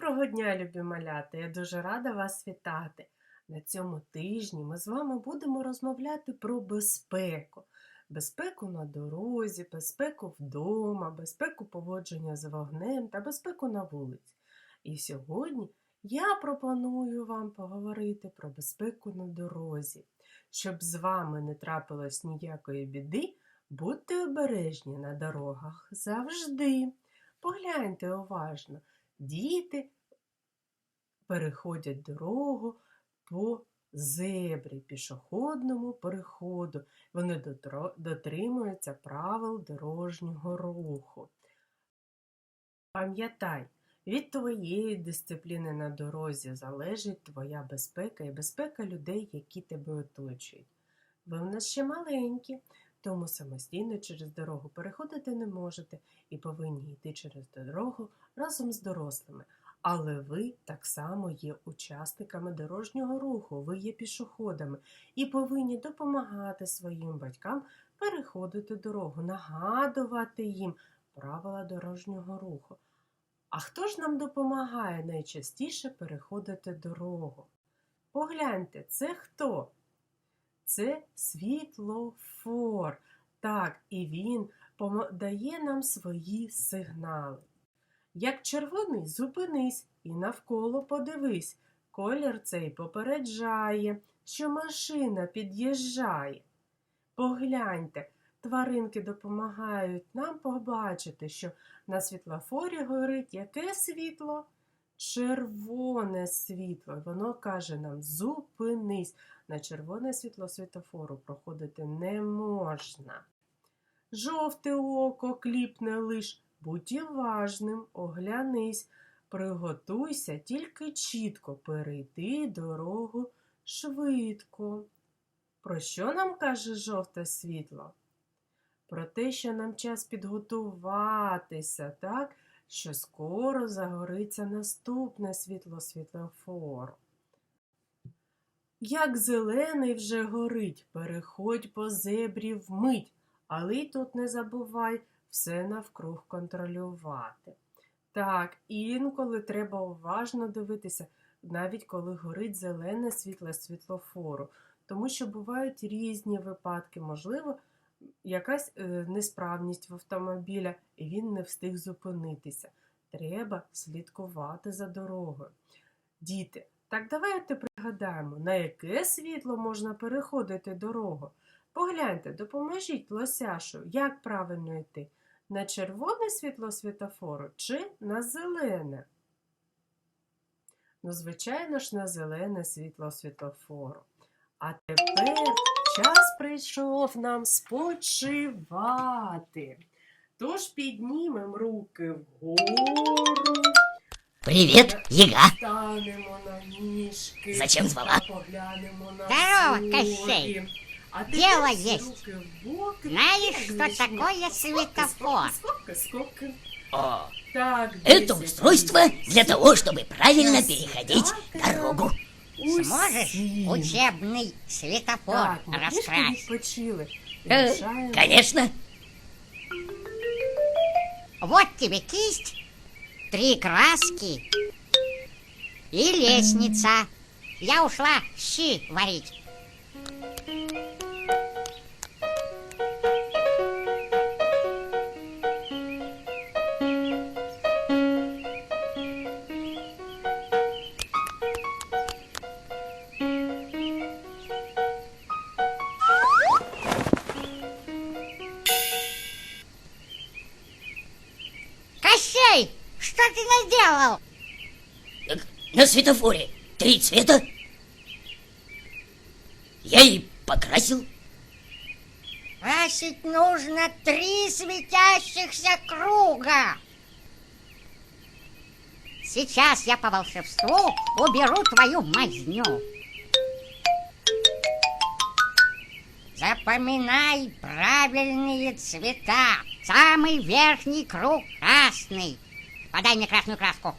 Доброго дня, любі малята! Я дуже рада вас вітати. На цьому тижні ми з вами будемо розмовляти про безпеку. Безпеку на дорозі, безпеку вдома, безпеку поводження з вогнем та безпеку на вулиці. І сьогодні я пропоную вам поговорити про безпеку на дорозі. Щоб з вами не трапилось ніякої біди, будьте обережні на дорогах завжди. Погляньте уважно. Діти переходять дорогу по зебрі, пішохідному переходу. Вони дотримуються правил дорожнього руху. Пам'ятай, від твоєї дисципліни на дорозі залежить твоя безпека і безпека людей, які тебе оточують. Ви в нас ще маленькі, тому самостійно через дорогу переходити не можете і повинні йти через дорогу разом з дорослими. Але ви так само є учасниками дорожнього руху, ви є пішоходами і повинні допомагати своїм батькам переходити дорогу, нагадувати їм правила дорожнього руху. А хто ж нам допомагає найчастіше переходити дорогу? Погляньте, це хто? Це світлофор. Так, і він дає нам свої сигнали. Як червоний, зупинись і навколо подивись. Колір цей попереджає, що машина під'їжджає. Погляньте, тваринки допомагають нам побачити, що на світлофорі горить яке світло? Червоне світло. Воно каже нам зупинись. На червоне світло світлофору проходити не можна. Жовте око кліпне лиш, будь уважним, оглянись, приготуйся тільки чітко перейти дорогу швидко. Про що нам каже жовте світло? Про те, що нам час підготуватися, так? що скоро загориться наступне світло світлофору. Як зелений вже горить, переходь по зебрі вмить, але й тут не забувай все навкруг контролювати. Так, інколи треба уважно дивитися, навіть коли горить зелене світло світлофору, тому що бувають різні випадки, можливо, якась е, несправність в автомобіля, і він не встиг зупинитися. Треба слідкувати за дорогою. Діти, так давайте пригадаємо, на яке світло можна переходити дорогу. Погляньте, допоможіть лосяшу, як правильно йти. На червоне світло світофору чи на зелене? Ну, звичайно ж, на зелене світло світлофору. А тепер час прийшов нам спочивати. Тож піднімемо руки вгору. Привет, Яга. Станемо. Зачем звала? та Поглянемо на Здорово, зорі. Кощей. А Дело тепер всі есть. руки в боки. Знаешь, Так, что значить, такое светофор? Сколько, сколько? О, Так, это 10, устройство для того, чтобы правильно Раз, переходить два, дорогу. Сможешь Усім. учебный светофор Так, ми трішки раскрасить? відпочили. Э, Рушаємо. Конечно. Вот тебе кисть, три краски и лестница. Я ушла щи варить. Кощей, что ты наделал? На светофоре три цвета. Я и покрасил. Красить нужно три светящихся круга. Сейчас я по волшебству уберу твою мазню. Запоминай правильные цвета. Самый верхний круг красный. Подай мне красную краску.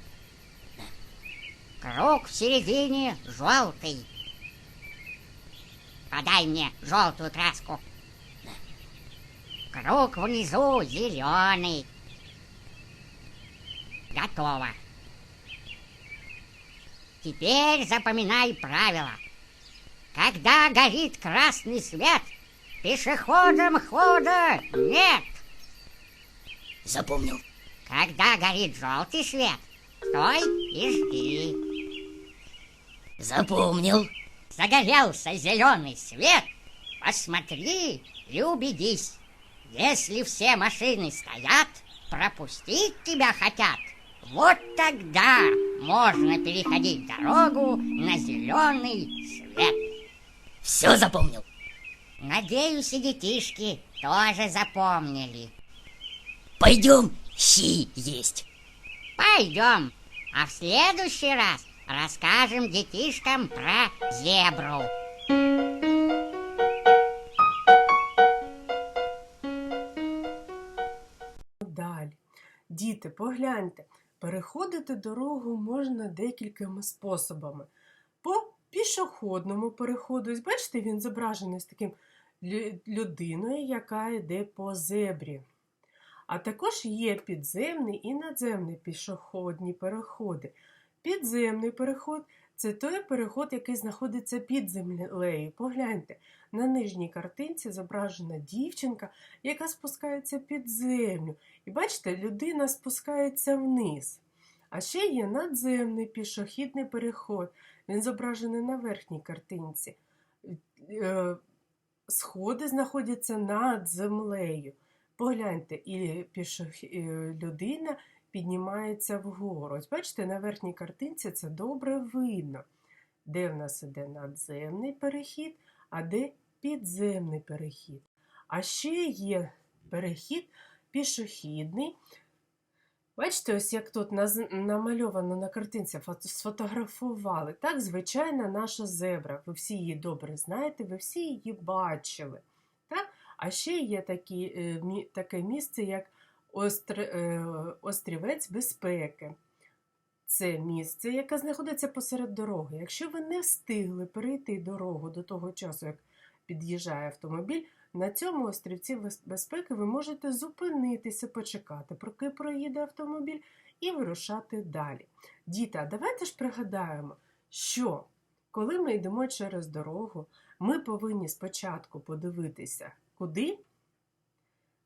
Круг в середине желтый. Подай мне желтую краску. Круг внизу зеленый. Готово. Теперь запоминай правила. Когда горит красный свет, пешеходам хода нет. Запомнил. Когда горит желтый свет, стой и жди. Запомнил. Загорелся зеленый свет, посмотри и убедись. Если все машины стоят, пропустить тебя хотят, вот тогда можно переходить дорогу на зеленый свет. Все запомнил. Надеюсь, и детишки тоже запомнили. Пойдем щи есть. Пойдем, а в следующий раз расскажем детишкам про зебру. Далі. Діти, погляньте, переходити дорогу можна декількома способами. По пішохідному переходу, бачите, він зображений з таким людиною, яка йде по зебрі. А також є підземний і надземний пішохідні переходи. Підземний переход це той переход, який знаходиться під землею. Погляньте, на нижній картинці зображена дівчинка, яка спускається під землю. І бачите, людина спускається вниз. А ще є надземний пішохідний переход. Він зображений на верхній картинці. Е, Сходи знаходяться над землею. Погляньте, і е, людина піднімається вгору. Ось бачите, на верхній картинці це добре видно, де в нас іде надземний перехід, а де підземний перехід. А ще є перехід пішохідний. Бачите, ось як тут намальовано на картинці, сфотографували. Так, звичайна наша зебра. Ви всі її добре знаєте, ви всі її бачили. Так? А ще є такі, е, таке місце, як остр, е, острівець безпеки. Це місце, яке знаходиться посеред дороги. Якщо ви не встигли перейти дорогу до того часу, як під'їжджає автомобіль, на цьому острівці безпеки ви можете зупинитися, почекати, поки проїде автомобіль, і вирушати далі. Діти, давайте ж пригадаємо, що коли ми йдемо через дорогу, ми повинні спочатку подивитися, куди?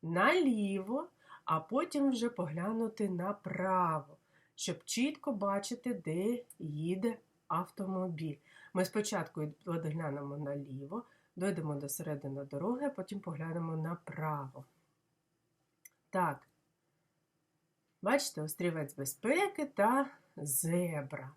Наліво, а потім вже поглянути направо, щоб чітко бачити, де їде автомобіль. Ми спочатку подглянемо наліво, дойдемо до середини дороги, а потім поглянемо направо. Так. Бачите, острівець безпеки та зебра.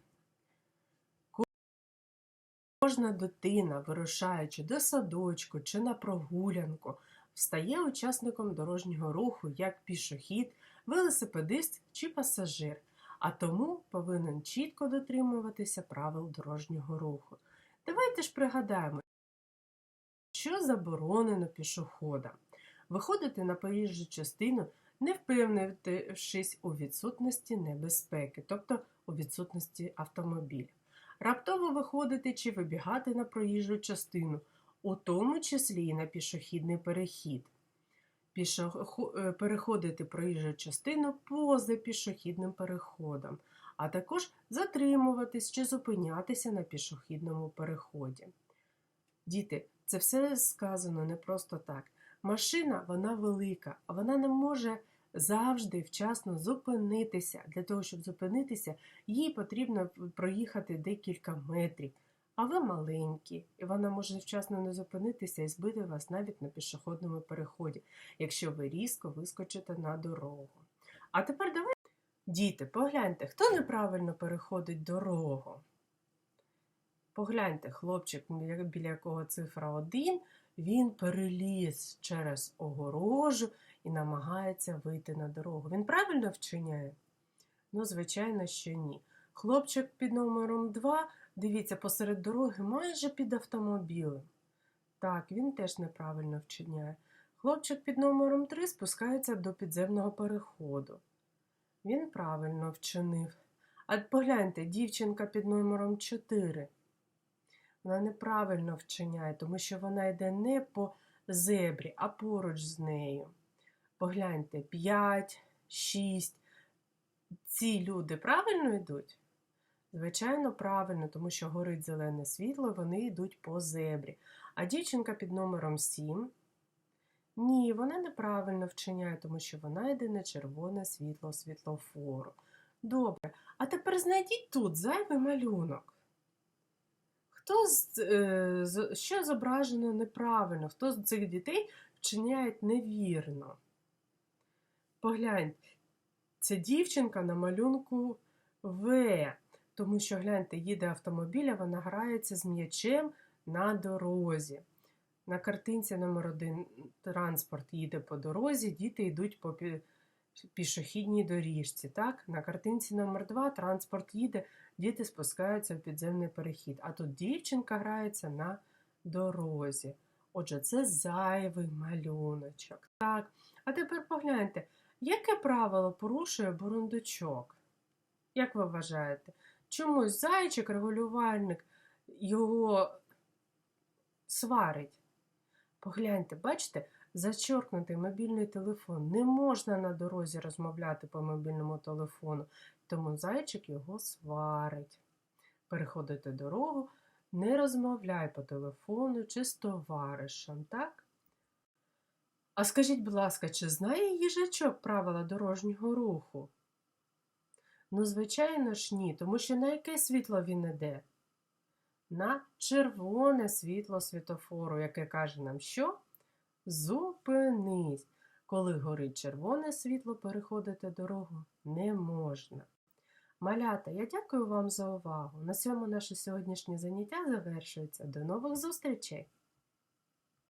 Кожна дитина, вирушаючи до садочку чи на прогулянку, стає учасником дорожнього руху як пішохід, велосипедист чи пасажир, а тому повинен чітко дотримуватися правил дорожнього руху. Давайте ж пригадаємо, що заборонено пішоходам. Виходити на проїжджу частину, не впевнившись у відсутності небезпеки, тобто у відсутності автомобіля. Раптово виходити чи вибігати на проїжджу частину, у тому числі і на пішохідний перехід. Е, Переходити проїжджу частину поза пішохідним переходом, а також затримуватись чи зупинятися на пішохідному переході. Діти, це все сказано не просто так. Машина вона велика, а вона не може завжди вчасно зупинитися. Для того, щоб зупинитися, їй потрібно проїхати декілька метрів. А ви маленькі, і вона може вчасно не зупинитися і збити вас навіть на пішохідному переході, якщо ви різко вискочите на дорогу. А тепер давайте, діти, погляньте, хто неправильно переходить дорогу. Погляньте, хлопчик, біля якого цифра 1, він переліз через огорожу і намагається вийти на дорогу. Він правильно вчиняє? Ну, звичайно, що ні. Хлопчик під номером 2, дивіться, посеред дороги, майже під автомобілем. Так, він теж неправильно вчиняє. Хлопчик під номером 3 спускається до підземного переходу. Він правильно вчинив. А погляньте, дівчинка під номером 4. Вона неправильно вчиняє, тому що вона йде не по зебрі, а поруч з нею. Погляньте, 5, 6. Ці люди правильно йдуть? Звичайно, правильно, тому що горить зелене світло, вони йдуть по зебрі. А дівчинка під номером 7 ні, вона неправильно вчиняє, тому що вона йде на червоне світло світлофору. Добре, а тепер знайдіть тут зайвий малюнок. Хто з, е, що зображено неправильно? Хто з цих дітей вчиняє невірно? Погляньте, ця дівчинка на малюнку В, тому що гляньте, їде автомобіль, а вона грається з м'ячем на дорозі. На картинці номер один транспорт їде по дорозі, діти йдуть по пішохідній доріжці. Так? На картинці номер два транспорт їде, діти спускаються в підземний перехід. А тут дівчинка грається на дорозі. Отже, це зайвий малюночок. Так. А тепер погляньте, яке правило порушує бурундучок? Як ви вважаєте? Чомусь зайчик, регулювальник його сварить? Погляньте, бачите, зачоркнутий мобільний телефон. Не можна на дорозі розмовляти по мобільному телефону, тому зайчик його сварить. Переходити дорогу, не розмовляй по телефону чи з товаришем, так? А скажіть, будь ласка, чи знає їжачок правила дорожнього руху? Ну, звичайно ж, ні, тому що на яке світло він іде? На червоне світло світофору, яке каже нам, що? Зупинись. Коли горить червоне світло, переходити дорогу не можна. Малята, я дякую вам за увагу. На цьому наше сьогоднішнє заняття завершується. До нових зустрічей!